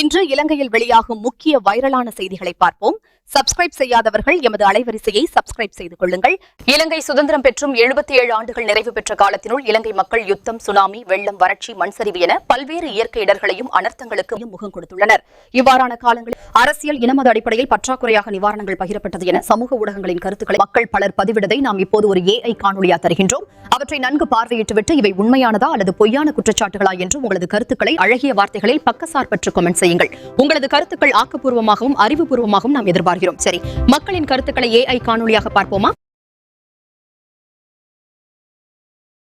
இன்று இலங்கையில் வெளியாகும் முக்கிய வைரலான செய்திகளை பார்ப்போம். சப்ஸ்கிரைப் செய்யாதவர்கள் எமது அலைவரிசையை சப்ஸ்கிரைப் செய்து கொள்ளுங்கள். இலங்கை சுதந்திரம் பெற்றும் எழுபத்தி ஏழு ஆண்டுகள் நிறைவு பெற்ற காலத்தினுள் இலங்கை மக்கள் யுத்தம் சுனாமி வெள்ளம் வறட்சி மண்சரிவு என பல்வேறு இயற்கை இடர்களையும் அனர்த்தங்களுக்கும் முகம் கொடுத்துள்ளனர். இவ்வாறான காலங்களில் அரசியல் இனமத அடிப்படையில் பற்றாக்குறையாக நிவாரணங்கள் பகிரப்பட்டது என சமூக ஊடகங்களின் கருத்துக்களை மக்கள் பலர் பதிவிடதை நாம் இப்போது ஒரு ஏஐ காணொலியா தருகின்றோம். அவற்றை நன்கு பார்வையிட்டுவிட்டு இவை உண்மையானதா அல்லது பொய்யான குற்றச்சாட்டுகளா என்று உங்களது கருத்துக்களை அழகிய வார்த்தைகளில் பக்கசார்பற்று கமெண்ட் செய்யுங்கள். உங்களது கருத்துக்கள் ஆக்கப்பூர்வமாகவும் அறிவுபூர்வமாகவும் நாம் எதிர்பார்க்கிறோம். சரி மக்களின் கருத்துக்களை ஏஐ காணொலியாக பார்ப்போமா?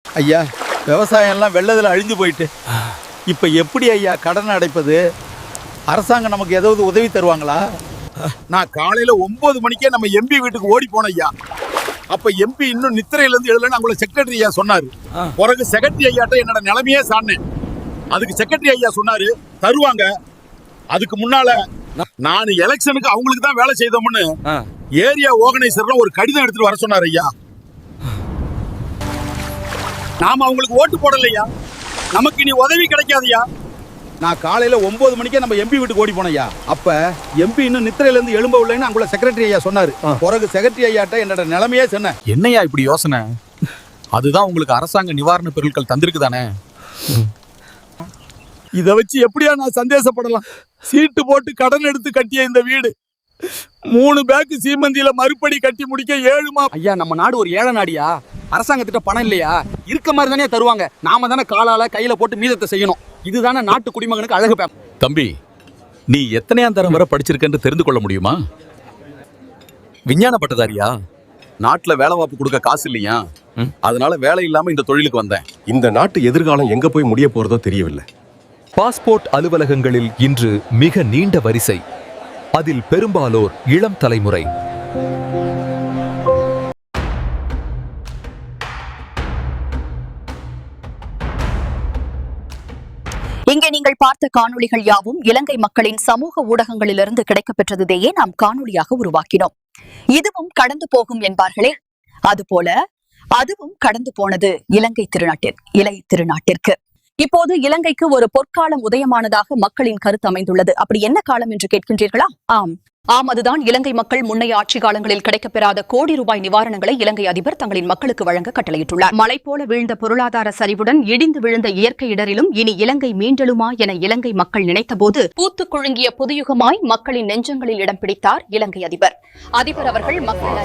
ஐயா விவசாயம் எல்லாம் வெள்ளத்தில் அழிஞ்சு போயிட்டு. இப்போ எப்படி ஐயா கடன் அடைப்பது? அரசாங்கம் நமக்கு ஏதாவது உதவி தருவாங்களா? நான் காலையில ஒன்பது மணிக்கே நம்ம எம்பி வீட்டுக்கு ஓடி போனேன் ஐயா. அப்ப எம்பி இன்னும் நித்திரையில இருந்து எழுதலன்னு அவங்கள செக்ரட்டரி ஐயா சொன்னாரு. பிறகு செக்ரட்டரி ஐயாட்ட என்னோட நிலைமையே சாடினேன் அதுக்கு செக்ரட்டரி ஐயா சொன்னாரு தருவாங்க. அதுக்கு முன்னால நான் எலெக்ஷனுக்கு அவங்களுக்கு தான் வேலை செய்தோம்னு ஏரியா ஆர்கனைசர்ல ஒரு கடிதம் எடுத்துட்டு வர சொன்னார் ஐயா. நாம அவங்களுக்கு ஓட்டு போடலையா? நமக்கு இனி உதவி கிடைக்காதுயா? நான் காலையில ஒன்பது மணிக்கே நம்ம எம்பி வீட்டுக்கு ஓடி போனையா அப்ப எம்பி இன்னும் நித்திரையில இருந்து எழும்ப இல்லைன்னு அங்குள்ள செக்ரட்டரி ஐயா சொன்னாரு. பிறகு செக்ரட்டரி ஐயாட்ட என்னோட நிலைமையே சொன்னேன். என்னையா இப்படி யோசனை? அதுதான் உங்களுக்கு அரசாங்க நிவாரண பொருட்கள் தந்திருக்குதானே? இத வச்சு எப்படியா நான் சந்தேசப்படலாம் சீட்டு போட்டு கடன் எடுத்து கட்டிய இந்த வீடு. மூணு பேக்கு சீமந்தியில மறுபடி கட்டி முடிக்க ஏழு மா ஐயா நம்ம நாடு ஒரு ஏழை நாடியா? அரசாங்கத்திட்ட பணம் இல்லையா? இருக்க மாதிரி தானே தருவாங்க. நாம தானே காலால கையில போட்டு மீதத்தை செய்யணும். இதுதானே நாட்டு குடிமகனுக்கு அழகு பேம். தம்பி நீ எத்தனையாம் தரம் வரை படிச்சிருக்கன்னு தெரிந்து கொள்ள முடியுமா? விஞ்ஞான பட்டதாரியா நாட்டுல வேலை வாய்ப்பு கொடுக்க காசு இல்லையா? அதனால வேலை இல்லாம இந்த தொழிலுக்கு வந்தேன். இந்த நாட்டு எதிர்காலம் எங்க போய் முடிய போறதோ தெரியவில்லை. பாஸ்போர்ட் அலுவலகங்களில் இன்று மிக நீண்ட வரிசை. அதில் பெரும்பாலோர் இளம் தலைமுறை. இங்கே நீங்கள் பார்த்த காணொளிகள் யாவும் இலங்கை மக்களின் சமூக ஊடகங்களிலிருந்து கிடைக்கப்பெற்றதையே நாம் காணொளியாக உருவாக்கினோம். இதுவும் கடந்து போகும் என்பார்களே. அதுபோல அதுவும் கடந்து போனது இலங்கை திருநாட்டிற்கு இலை திருநாட்டிற்கு. இப்போது இலங்கைக்கு ஒரு பொற்காலம் உதயமானதாக மக்களின் கருத்து அமைந்துள்ளது. அப்படி என்ன காலம் என்று கேட்கின்றீர்களா? ஆம். ஆம் அதுதான். இலங்கை மக்கள் முன்னைய ஆட்சி காலங்களில் கிடைக்கப்பெறாத கோடி ரூபாய் நிவாரணங்களை இலங்கை அதிபர் தங்களின் மக்களுக்கு வழங்க கட்டளையிட்டுள்ளார். மலை போல வீழ்ந்த பொருளாதார சரிவுடன் இடிந்து விழுந்த இயற்கை இடரிலும் இனி இலங்கை மீண்டெழுமா என இலங்கை மக்கள் நினைத்தபோது பூத்து குழுங்கிய புதுயுகமாய் மக்களின் நெஞ்சங்களில் இடம் பிடித்தார் இலங்கை அதிபர். அதிபர் அவர்கள் மக்கள்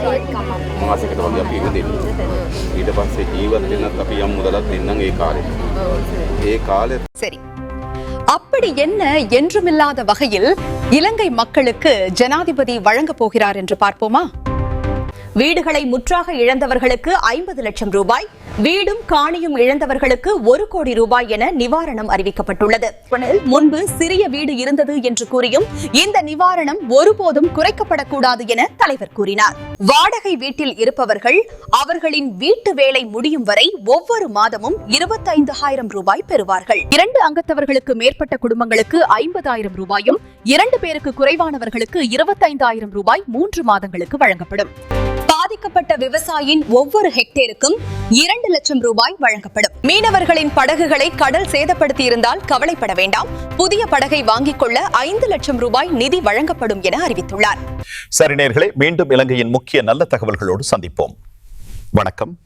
சரி. அப்படி என்ன என்றுமில்லாத வகையில் இலங்கை மக்களுக்கு ஜனாதிபதி வழங்கப் போகிறார் என்று பார்ப்போமா? வீடுகளை முற்றாக இழந்தவர்களுக்கு ஐம்பது லட்சம் ரூபாய் வீடும் காணியும் இழந்தவர்களுக்கு ஒரு கோடி ரூபாய் என நிவாரணம் அறிவிக்கப்பட்டுள்ளது. முன்பு சிறிய வீடு இருந்தது என்று கூறியும் இந்த நிவாரணம் ஒருபோதும் குறைக்கப்படக்கூடாது என தலைவர் கூறினார். வாடகை வீட்டில் இருப்பவர்கள் அவர்களின் வீட்டு வேலை முடியும் வரை ஒவ்வொரு மாதமும் இருபத்தைந்து ஆயிரம் ரூபாய் பெறுவார்கள். இரண்டு அங்கத்தவர்களுக்கு மேற்பட்ட குடும்பங்களுக்கு ஐம்பதாயிரம் ரூபாயும் இரண்டு பேருக்கு குறைவானவர்களுக்கு இருபத்தைந்தாயிரம் ரூபாய் மூன்று மாதங்களுக்கு வழங்கப்படும். பாதிக்கப்பட்ட விவசாயியின் ஒவ்வொரு ஹெக்டேருக்கும் இரண்டு லட்சம் ரூபாய் வழங்கப்படும். மீனவர்களின் படகுகளை கடல் சேதப்படுத்தி இருந்தால் கவலைப்பட வேண்டாம். புதிய படகை வாங்கிக் கொள்ள ஐந்து லட்சம் ரூபாய் நிதி வழங்கப்படும் என அறிவித்துள்ளார். சரி மீண்டும் இலங்கையின் முக்கிய நல்ல தகவல்களோடு சந்திப்போம். வணக்கம்.